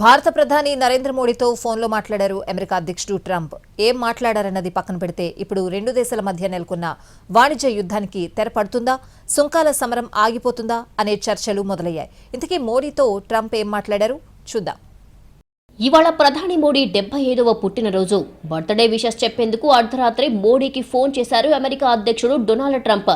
భారత ప్రధాని నరేంద్ర మోడీతో ఫోన్లో మాట్లాడారు అమెరికా అధ్యక్షుడు ట్రంప్. ఏం మాట్లాడారన్నది పక్కన పెడితే ఇప్పుడు రెండు దేశాల మధ్య నెలకొన్న వాణిజ్య యుద్ధానికి తెరపడుతుందా సుంకాల సమరం ఆగిపోతుందా? అనే చర్చలు మొదలయ్యాయి. ఇంతకీ మోడీతో ట్రంప్ ఏం మాట్లాడారు? చూద్దాం. ఇవాళ ప్రధాని మోడీ డెబ్బై ఐదవ పుట్టినరోజు. బర్త్డే విషెస్ చెప్పేందుకు అర్ధరాత్రి మోడీకి ఫోన్ చేశారు అమెరికా అధ్యక్షుడు డొనాల్డ్ ట్రంప్.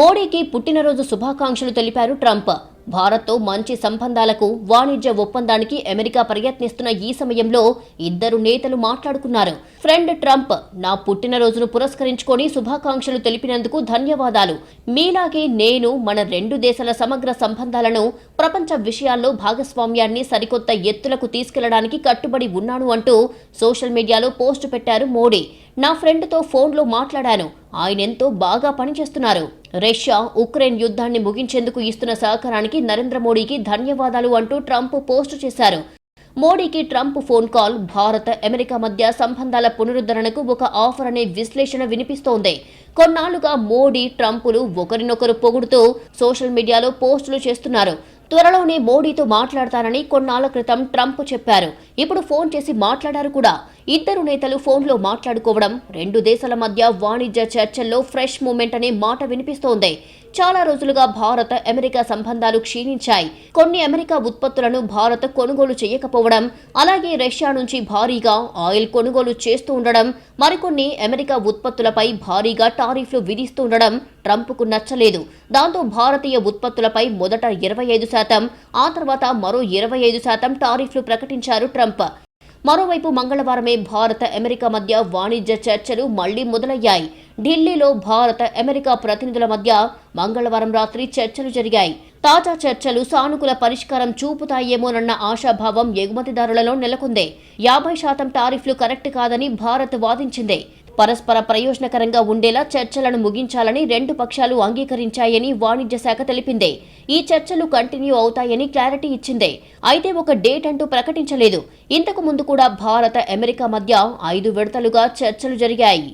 మోడీకి పుట్టినరోజు శుభాకాంక్షలు తెలిపారు ట్రంప్. భారత్తో మంచి సంబంధాలకు వాణిజ్య ఒప్పందానికి అమెరికా ప్రయత్నిస్తున్న ఈ సమయంలో ఇద్దరు నేతలు మాట్లాడుకున్నారు. ఫ్రెండ్ ట్రంప్ నా పుట్టినరోజును పురస్కరించుకొని శుభాకాంక్షలు తెలిపినందుకు ధన్యవాదాలు. మీలాగే నేను మన రెండు దేశాల సమగ్ర సంబంధాలను ప్రపంచ విషయాల్లో భాగస్వామ్యాన్ని సరికొత్త ఎత్తులకు తీసుకెళ్ళడానికి కట్టుబడి ఉన్నాను అంటూ సోషల్ మీడియాలో పోస్టు పెట్టారు మోడీ. నా ఫ్రెండ్తో ఫోన్లో మాట్లాడాను. ఆయన ఎంతో బాగా పనిచేస్తున్నారు. రష్యా ఉక్రెయిన్ యుద్ధాన్ని ముగించేందుకు ఇస్తున్న సహకారానికి నరేంద్ర మోడీకి ధన్యవాదాలు అంటూ ట్రంప్ పోస్టు చేశారు. మోడీకి Trump phone call Bharat America మధ్య సంబంధాల పునరుద్ధరణకు ఒక ఆఫర్ అనే విశ్లేషణ వినిపిస్తోంది. కొన్నాళ్ళుగా మోడీ ట్రంపులు ఒకరినొకరు పొగుడుతూ సోషల్ మీడియాలో పోస్టులు చేస్తున్నారు. త్వరలోనే మోడీతో మాట్లాడతానని కొన్నాళ్ళ క్రితం ట్రంప్ చెప్పారు. ఇప్పుడు ఫోన్ చేసి మాట్లాడారు కూడా. ఇద్దరు నేతలు ఫోన్లో మాట్లాడుకోవడం రెండు దేశాల మధ్య వాణిజ్య చర్చల్లో ఫ్రెష్ మూమెంట్ అనే మాట వినిపిస్తోంది. చాలా రోజులుగా భారత్ అమెరికా సంబంధాలు క్షీణించాయి. కొన్ని అమెరికా ఉత్పత్తులను భారత్ కొనుగోలు చేయకపోవడం అలాగే రష్యా నుంచి భారీగా ఆయిల్ కొనుగోలు చేస్తూ ఉండడం మరికొన్ని అమెరికా ఉత్పత్తులపై భారీగా టారిఫ్లు విధిస్తూ ఉండడం ట్రంప్కు నచ్చలేదు. దాంతో భారతీయ ఉత్పత్తులపై మొదట ఇరవై ఐదు శాతం ఆ తర్వాత మరో ఇరవై ఐదు శాతం టారిఫ్లు ప్రకటించారు ట్రంప్. మరోవైపు మంగళవారమే భారత అమెరికా మధ్య వాణిజ్య చర్చలు మళ్ళీ మొదలయ్యాయి. ఢిల్లీలో భారత అమెరికా ప్రతినిధుల మధ్య మంగళవారం రాత్రి చర్చలు జరిగాయి. తాజా చర్చలు సానుకూల పరిష్కారం చూపుతాయేమోనన్న ఆశాభావం ఎగుమతిదారులలో నెలకొంది. యాభై శాతం టారిఫ్లు కరెక్ట్ కాదని భారత్ వాదించింది. పరస్పర ప్రయోజనకరంగా ఉండేలా చర్చలను ముగించాలని రెండు పక్షాలు అంగీకరించాయని వాణిజ్య శాఖ తెలిపింది. ఈ చర్చలు కంటిన్యూ అవుతాయని క్లారిటీ ఇచ్చింది. అయితే ఒక డేట్ అంటూ ప్రకటించలేదు. ఇంతకు ముందు కూడా భారత అమెరికా మధ్య ఐదు విడతలుగా చర్చలు జరిగాయి.